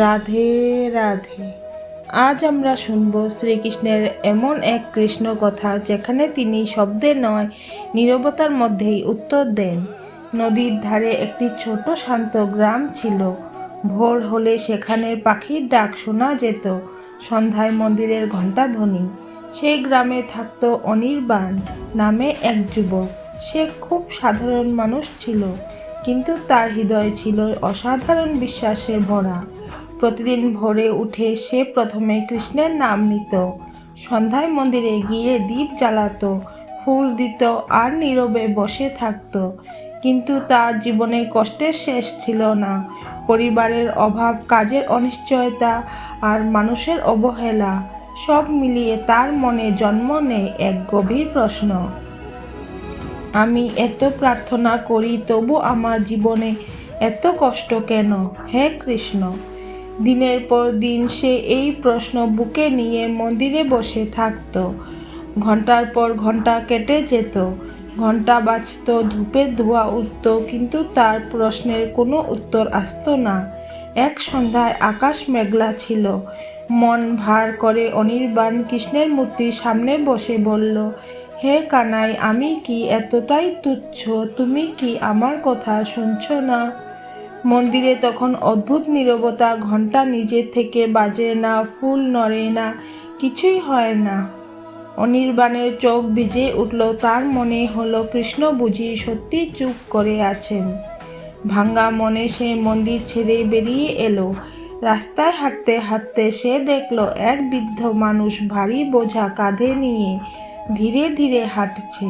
রাধে রাধে। আজ আমরা শুনব শ্রীকৃষ্ণের এমন এক কৃষ্ণ কথা যেখানে তিনি শব্দে নয়, নীরবতার মধ্যেই উত্তর দেন। নদীর ধারে একটি ছোট শান্ত গ্রাম ছিল। ভোর হলে সেখানে পাখির ডাক শোনা যেত। সন্ধ্যায় মন্দিরের ঘণ্টাধ্বনি সেই গ্রামে থাকত অনির্বাণ নামে এক যুবক। সে খুব সাধারণ মানুষ ছিল, কিন্তু তার হৃদয় ছিল অসাধারণ বিশ্বাসে ভরা। প্রতিদিন ভোরে উঠে সে প্রথমে কৃষ্ণের নাম নিত। সন্ধ্যায় মন্দিরে গিয়ে দীপ জ্বালাত, ফুল দিত আর নীরবে বসে থাকতো। কিন্তু তার জীবনে কষ্টের শেষ ছিল না। পরিবারের অভাব, কাজের অনিশ্চয়তা আর মানুষের অবহেলা সব মিলিয়ে তার মনে জন্ম নেয় এক গভীর প্রশ্ন। আমি এত প্রার্থনা করি, তবু আমার জীবনে এত কষ্ট কেন? হে কৃষ্ণ! দিনের পর দিন সে এই প্রশ্ন বুকে নিয়ে মন্দিরে বসে থাকত। ঘণ্টার পর ঘণ্টা কেটে যেত। ঘণ্টা বাজত ধূপের ধোঁয়া উঠত, কিন্তু তার প্রশ্নের কোনো উত্তর আসতো না। এক সন্ধ্যায় আকাশ মেঘলা ছিল। মন ভার করে অনির্বাণ কৃষ্ণের মূর্তির সামনে বসে বলল, হে কানাই, আমি কি এতটাই তুচ্ছ? তুমি কি আমার কথা শুনছ না? মন্দিরে তখন অদ্ভুত নীরবতা ঘণ্টা নিজে থেকে বাজে না, ফুল নড়ে না, কিছুই হয় না। অনির্বাণের চোখ ভিজে উঠল, তার মনে হলো কৃষ্ণ বুঝি সত্যি চুপ করে আছেন। ভাঙ্গা মনে সে মন্দির ছেড়ে বেরিয়ে এলো। রাস্তায় হাঁটতে হাঁটতে সে দেখল, এক বৃদ্ধ মানুষ ভারী বোঝা কাঁধে নিয়ে ধীরে ধীরে হাঁটছে।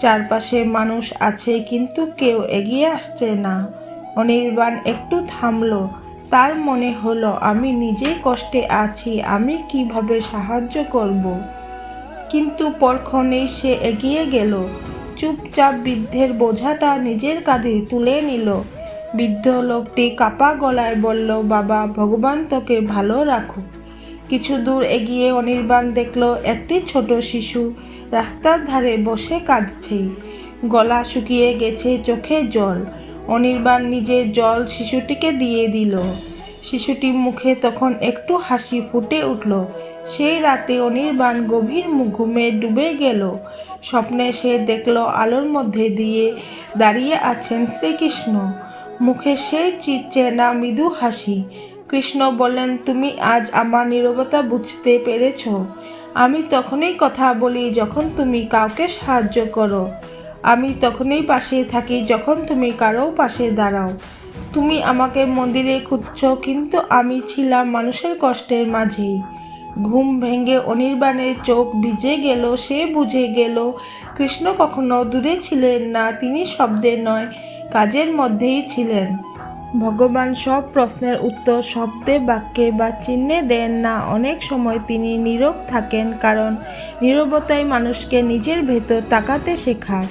চারপাশে মানুষ আছে, কিন্তু কেউ এগিয়ে আসছে না। অনির্বাণ একটু থামলো। তার মনে হলো, আমি নিজেই কষ্টে আছি, আমি কীভাবে সাহায্য করব? কিন্তু পরক্ষণেই সে এগিয়ে গেল। চুপচাপ বৃদ্ধের বোঝাটা নিজের কাঁধে তুলে নিল। বৃদ্ধ লোকটি কাপা গলায় বলল, বাবা, ভগবান তোকে ভালো রাখুক। কিছু দূর এগিয়ে অনির্বাণ দেখল, একটি ছোট শিশু রাস্তার ধারে বসে কাঁদছে। গলা শুকিয়ে গেছে চোখে জল। অনির্বাণ নিজের জল শিশুটিকে দিয়ে দিল। শিশুটির মুখে তখন একটু হাসি ফুটে উঠল। সেই রাতে অনির্বাণ গভীর ঘুমে ডুবে গেল। স্বপ্নে সে দেখল আলোর মধ্যে দিয়ে দাঁড়িয়ে আছেন শ্রীকৃষ্ণ। মুখে সেই চিরচেনা মৃদু হাসি। কৃষ্ণ বললেন, তুমি আজ আমার নীরবতা বুঝতে পেরেছ। আমি তখনই কথা বলি যখন তুমি কাউকে সাহায্য করো। আমি তখনই পাশে থাকি যখন তুমি কারও পাশে দাঁড়াও। তুমি আমাকে মন্দিরে খুঁজছ, কিন্তু আমি ছিলাম মানুষের কষ্টের মাঝেই। ঘুম ভেঙে অনির্বাণের চোখ ভিজে গেল, সে বুঝে গেল, কৃষ্ণ কখনো দূরে ছিলেন না, তিনি শব্দের নয়, কাজের মধ্যেই ছিলেন। ভগবান সব প্রশ্নের উত্তর শব্দে, বাক্যে বা চিহ্নে দেন না। অনেক সময় তিনি নীরব থাকেন, কারণ নীরবতাই মানুষকে নিজের ভেতর তাকাতে শেখায়।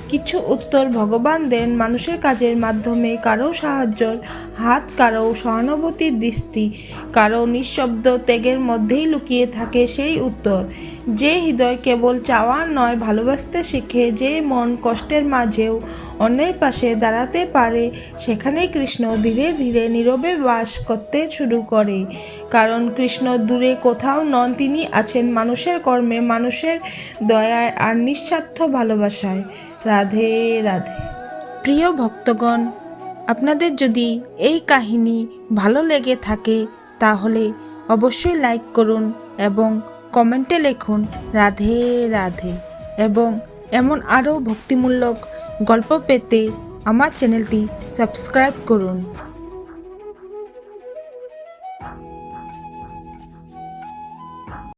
কিছু উত্তর ভগবান দেন মানুষের কাজের মাধ্যমে। কারও সাহায্যর হাত, কারও সহানুভূতির দৃষ্টি, কারও নিঃশব্দ ত্যাগের মধ্যেই লুকিয়ে থাকে সেই উত্তর। যে হৃদয় কেবল চাওয়ার নয়, ভালোবাসতে শেখে, যে মন কষ্টের মাঝেও অন্যের পাশে দাঁড়াতে পারে সেখানে কৃষ্ণ ধীরে ধীরে নীরবে বাস করতে শুরু করে। কারণ কৃষ্ণ দূরে কোথাও নন, তিনি আছেন মানুষের কর্মে, মানুষের দয়ায় আর নিঃস্বার্থ ভালোবাসায়। রাধে রাধে। প্রিয় ভক্তগণ, আপনাদের যদি এই কাহিনী ভালো লেগে থাকে, তাহলে অবশ্যই লাইক করুন এবং কমেন্টে লিখুন রাধে রাধে। এবং এমন আরও ভক্তিমূলক গল্প পেতে আমার চ্যানেলটি সাবস্ক্রাইব করুন।